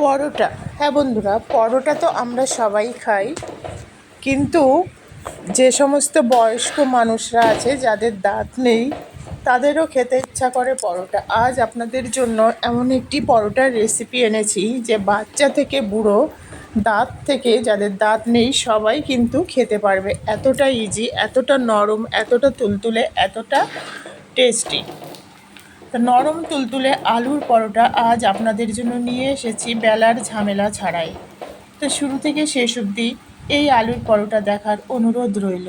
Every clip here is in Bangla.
পরোটা। হ্যাঁ বন্ধুরা, পরোটা তো আমরা সবাই খাই। কিন্তু যে সমস্ত বয়স্ক মানুষরা আছে, যাদের দাঁত নেই, তাদেরও খেতে ইচ্ছা করে পরোটা। আজ আপনাদের জন্য এমন একটি পরোটার রেসিপি এনেছি, যে বাচ্চা থেকে বুড়ো, দাঁত থেকে যাদের দাঁত নেই, সবাই কিন্তু খেতে পারবে। এতটা ইজি এতটা নরম, এতটা তুলতুলে, এতটা টেস্টি তো নরম তুলতুলে আলুর পরোটা আজ আপনাদের জন্য নিয়ে এসেছি বেলার ঝামেলা ছাড়াই। তো শুরু থেকে শেষ অবধি এই আলুর পরোটা দেখার অনুরোধ রইল।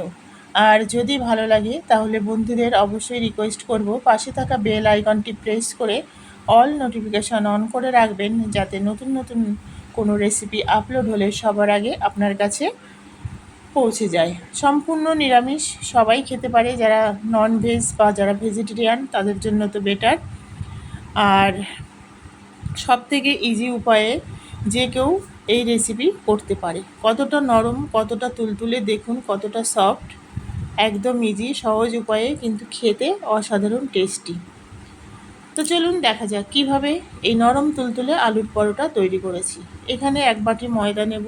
আর যদি ভালো লাগে, তাহলে বন্ধুদের অবশ্যই রিকোয়েস্ট করব, পাশে থাকা বেল আইকনটি প্রেস করে অল নোটিফিকেশান অন করে রাখবেন, যাতে নতুন নতুন কোনো রেসিপি আপলোড হলে সবার আগে আপনার কাছে পৌঁছে যায়। সম্পূর্ণ নিরামিষ। সবাই খেতে পারে, যারা নন ভেজ বা যারা ভেজিটেরিয়ান তাদের জন্য তো বেটার আর সব থেকে ইজি উপায়ে যে কেউ এই রেসিপি করতে পারে। কতটা নরম, কতটা তুলতুলে, দেখুন কতটা সফট একদম ইজি সহজ উপায়ে, কিন্তু খেতে অসাধারণ টেস্টি তো চলুন দেখা যাক কীভাবে এই নরম তুলতুলে আলুর পরোটা তৈরি করেছি। এখানে এক বাটি ময়দা নেব।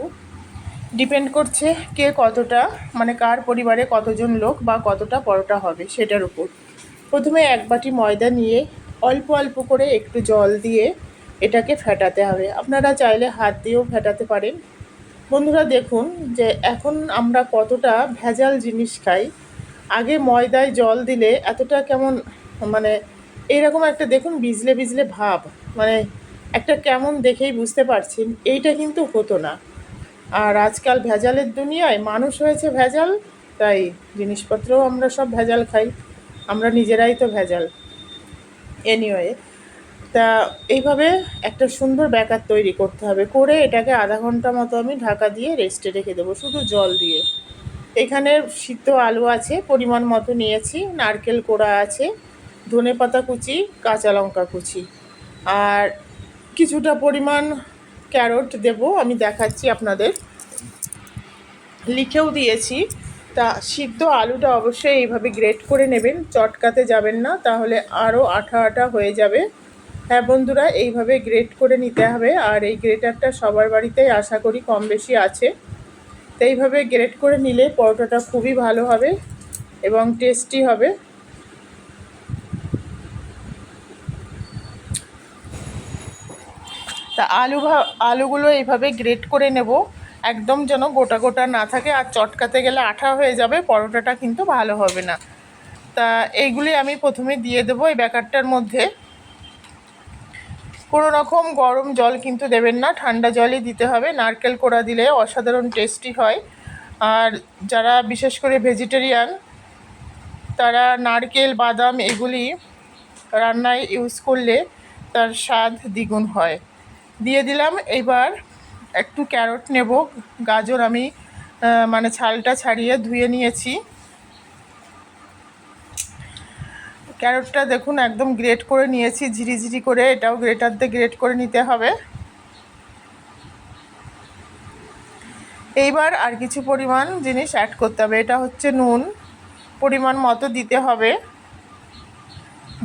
ডিপেন্ড করছে কে কতটা মানে কার পরিবারে কতজন লোক বা কতটা পরোটা হবে সেটার উপর। প্রথমে এক বাটি ময়দা নিয়ে অল্প অল্প করে একটু জল দিয়ে এটাকে ফেটাতে হবে। আপনারা চাইলে হাত দিয়েও ফেটাতে পারেন। বন্ধুরা দেখুন যে এখন আমরা কতটা ভেজাল জিনিস খাই। আগে ময়দায় জল দিলে এতটা কেমন মানে এইরকম একটা দেখুন বিজলে বিজলে ভাব মানে একটা কেমন দেখেই বুঝতে পারছেন, এইটা কিন্তু হতো না। আর আজকাল ভেজালের দুনিয়ায় মানুষ হয়েছে ভেজাল, তাই জিনিসপত্রও আমরা সব ভেজাল খাই, আমরা নিজেরাই তো ভেজাল। এনিওয়ে তা এইভাবে একটা সুন্দর ব্যাকার তৈরি করতে হবে, করে এটাকে আধা ঘণ্টা মতো আমি ঢাকা দিয়ে রেস্টে রেখে দেবো, শুধু জল দিয়ে। এখানে সিদ্ধ আলু আছে, পরিমাণ মতো নিয়েছি, নারকেল কোড়া আছে ধনে পাতা কুচি, কাঁচা লঙ্কা কুচি। আর কিছুটা পরিমাণ ক্যারট দেব, আমি দেখাচ্ছি আপনাদের। লিখেও দিয়েছি। তা সিদ্ধ আলুটা অবশ্যই এইভাবে গ্রেট করে নেবেন, চটকাতে যাবেন না, তাহলে আরও আঠা আঠা হয়ে যাবে। হ্যাঁ বন্ধুরা, এইভাবে গ্রেট করে নিতে হবে, আর এই গ্রেটারটা সবার বাড়িতেই আশা করি কম বেশি আছে। তো এইভাবে গ্রেট করে নিলে পরোটাটা খুবই ভালো হবে এবং টেস্টি হবে। তা আলু আলুগুলো এইভাবে গ্রেট করে নেব। একদম যেন গোটা গোটা না থাকে, আর চটকাতে গেলে আঠা হয়ে যাবে, পরোটাটা কিন্তু ভালো হবে না। তা এইগুলি আমি প্রথমে দিয়ে দেবো এই ব্যাকারটার মধ্যে। কোনো রকম গরম জল কিন্তু দেবেন না, ঠান্ডা জলই দিতে হবে। নারকেল কোড়া দিলে অসাধারণ টেস্টি হয়। আর যারা বিশেষ করে ভেজিটেরিয়ান তারা নারকেল, বাদাম এগুলি রান্নায় ইউজ করলে তার স্বাদ দ্বিগুণ হয়। দিয়ে দিলাম। এবার একটু ক্যারট নেব। গাজর আমি মানে ছালটা ছাড়িয়ে ধুয়ে নিয়েছি। ক্যারটটা দেখুন একদম গ্রেট করে নিয়েছি, ঝিরিঝিরি করে। এটাও গ্রেটার দিয়ে গ্রেট করে নিতে হবে। এইবার আর কিছু পরিমাণ জিনিস অ্যাড করতে হবে। এটা হচ্ছে নুন। পরিমাণ মতো দিতে হবে।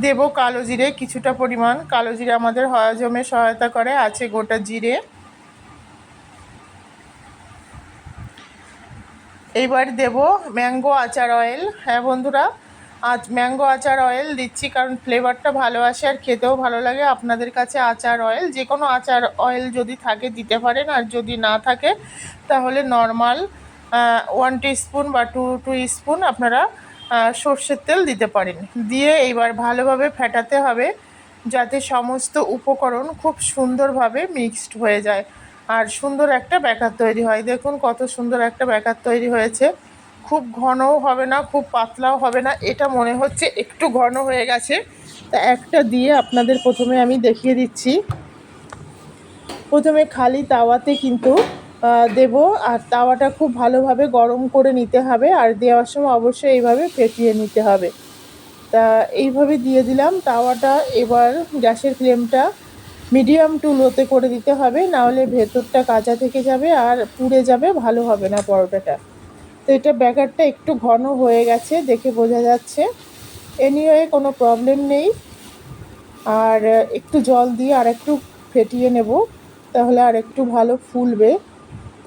দেব কালো জিরে, কিছুটা পরিমাণ। কালো জিরে আমাদের হজমে সহায়তা করে, আছে গোটা জিরে। এইবার দেব ম্যাঙ্গো আচার অয়েল। হ্যাঁ বন্ধুরা, আজ ম্যাঙ্গো আচার অয়েল দিচ্ছি কারণ ফ্লেভারটা ভালো আসে আর খেতেও ভালো লাগে। আপনাদের কাছে আচার অয়েল, যে কোনো আচার অয়েল যদি থাকে, দিতে পারেন। আর যদি না থাকে, তাহলে নর্মাল ওয়ান স্পুন বা টু টু স্পুন আপনারা সর্ষের তেল দিতে পারেন। দিয়ে এইবার ভালোভাবে ফেটাতে হবে যাতে সমস্ত উপকরণ খুব সুন্দরভাবে মিক্সড হয়ে যায়। আর সুন্দর একটা ব্যাকার তৈরি হয়। দেখুন কত সুন্দর একটা ব্যাকার তৈরি হয়েছে। খুব ঘনও হবে না, খুব পাতলাও হবে না। এটা মনে হচ্ছে একটু ঘন হয়ে গেছে। তা একটা দিয়ে আপনাদের প্রথমে আমি দেখিয়ে দিচ্ছি। প্রথমে খালি তাওয়াতে কিন্তু দেব। আর তাওয়াটা খুব ভালোভাবে গরম করে নিতে হবে। আর দেওয়ার সময় অবশ্যই এইভাবে ফেটিয়ে নিতে হবে। তা এইভাবে দিয়ে দিলাম। তাওয়াটা এবার গ্যাসের ফ্লেমটা মিডিয়াম টু লোতে করে দিতে হবে। নাহলে ভেতরটা কাঁচা থেকে যাবে আর পুড়ে যাবে, ভালো হবে না পরোটাটা। তো এটা ব্যাকারটা একটু ঘন হয়ে গেছে দেখে বোঝা যাচ্ছে। এনিওয়ে কোনো প্রবলেম নেই। আর একটু জল দিয়ে আর একটু ফেটিয়ে নেব। তাহলে আর একটু ভালো ফুলবে।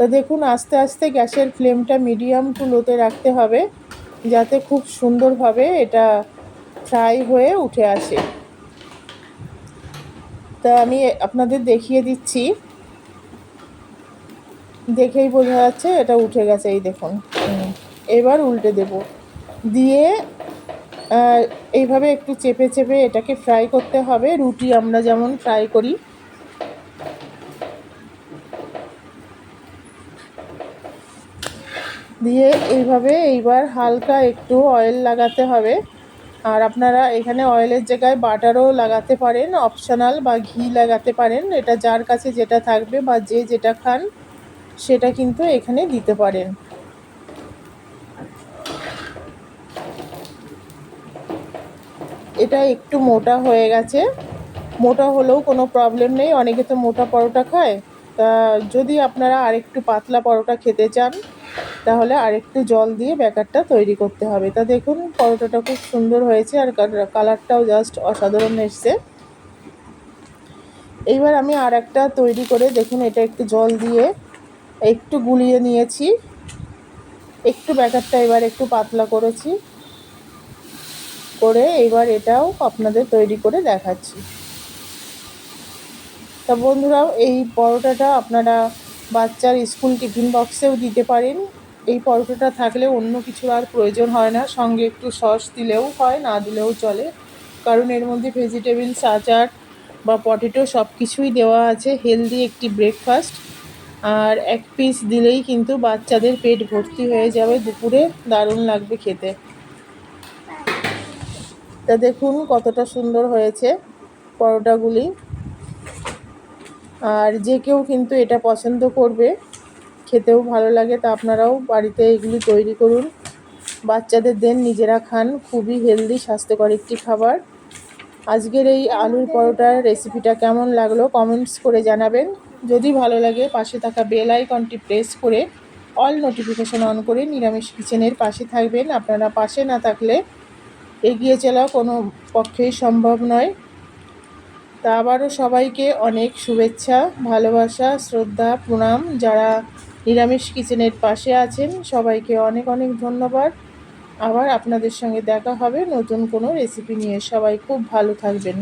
তা দেখুন, আস্তে আস্তে গ্যাসের ফ্লেমটা মিডিয়াম টু লোতে রাখতে হবে, যাতে খুব সুন্দরভাবে এটা ফ্রাই হয়ে উঠে আসে। তা আমি আপনাদের দেখিয়ে দিচ্ছি। দেখেই বোঝা যাচ্ছে এটা উঠে গেছে, এই দেখুন। এবার উল্টে দেব। দিয়ে এইভাবে একটু চেপে চেপে এটাকে ফ্রাই করতে হবে, রুটি আমরা যেমন ফ্রাই করি দিয়ে এইভাবে এইবার হালকা একটু অয়েল লাগাতে হবে। আর আপনারা এখানে অয়েলের জায়গায় বাটারও লাগাতে পারেন অপশনাল বা ঘি লাগাতে পারেন। এটা যার কাছে যেটা থাকবে বা যে যেটা খান, সেটা কিন্তু এখানে দিতে পারেন। এটা একটু মোটা হয়ে গেছে। মোটা হলেও কোনো প্রবলেম নেই। অনেকে তো মোটা পরোটা খায়। তা যদি আপনারা আরেকটু পাতলা পরোটা খেতে চান, তাহলে আরেকটু জল দিয়ে ব্যাকারটা তৈরি করতে হবে। তা দেখুন, পরোটাটা খুব সুন্দর হয়েছে আর কালারটাও জাস্ট অসাধারণ এসছে। এইবার আমি আর একটা তৈরি করে, দেখুন এটা একটু জল দিয়ে একটু গুলিয়ে নিয়েছি। একটু ব্যাকারটা এবার একটু পাতলা করেছি। করে এবার এটাও আপনাদের তৈরি করে দেখাচ্ছি। তা বন্ধুরাও, এই পরোটাটা আপনারা বাচ্চার স্কুল টিফিন বক্সেও দিতে পারেন। এই পরোটাটা থাকলে অন্য কিছু আর প্রয়োজন হয় না। সঙ্গে একটু সস দিলেও হয়, না দিলেও চলে। কারণ এর মধ্যে ভেজিটেবলস আচার বা পটেটো সব কিছুই দেওয়া আছে। হেলদি একটি ব্রেকফাস্ট। আর এক পিস দিলেই কিন্তু বাচ্চাদের পেট ভর্তি হয়ে যাবে। দুপুরে দারুণ লাগবে খেতে। তা দেখুন কতটা সুন্দর হয়েছে পরোটাগুলি। আর যে কেউ কিন্তু এটা পছন্দ করবে, খেতেও ভালো লাগে, তা আপনারাও বাড়িতে এগুলি তৈরি করুন। বাচ্চাদের দেন, নিজেরা খান, খুবই হেলদি স্বাস্থ্যকর একটি খাবার। আজকের এই আলুর পরোটার রেসিপিটা কেমন লাগল কমেন্টস করে জানাবেন। যদি ভালো লাগে, পাশে থাকা বেল আইকনটি প্রেস করে অল নোটিফিকেশন অন করে নিরামিষ কিচেনের পাশে থাকবেন। আপনারা পাশে না থাকলে এগিয়ে চলা কোনো পক্ষেই সম্ভব নয়। তা আবারও সবাইকে অনেক শুভেচ্ছা, ভালোবাসা, শ্রদ্ধা, প্রণাম। যারা নিরামিষ কিচেনের পাশে আছেন, সবাইকে অনেক অনেক ধন্যবাদ। আবার আপনাদের সঙ্গে দেখা হবে নতুন কোনো রেসিপি নিয়ে। সবাই খুব ভালো থাকবেন।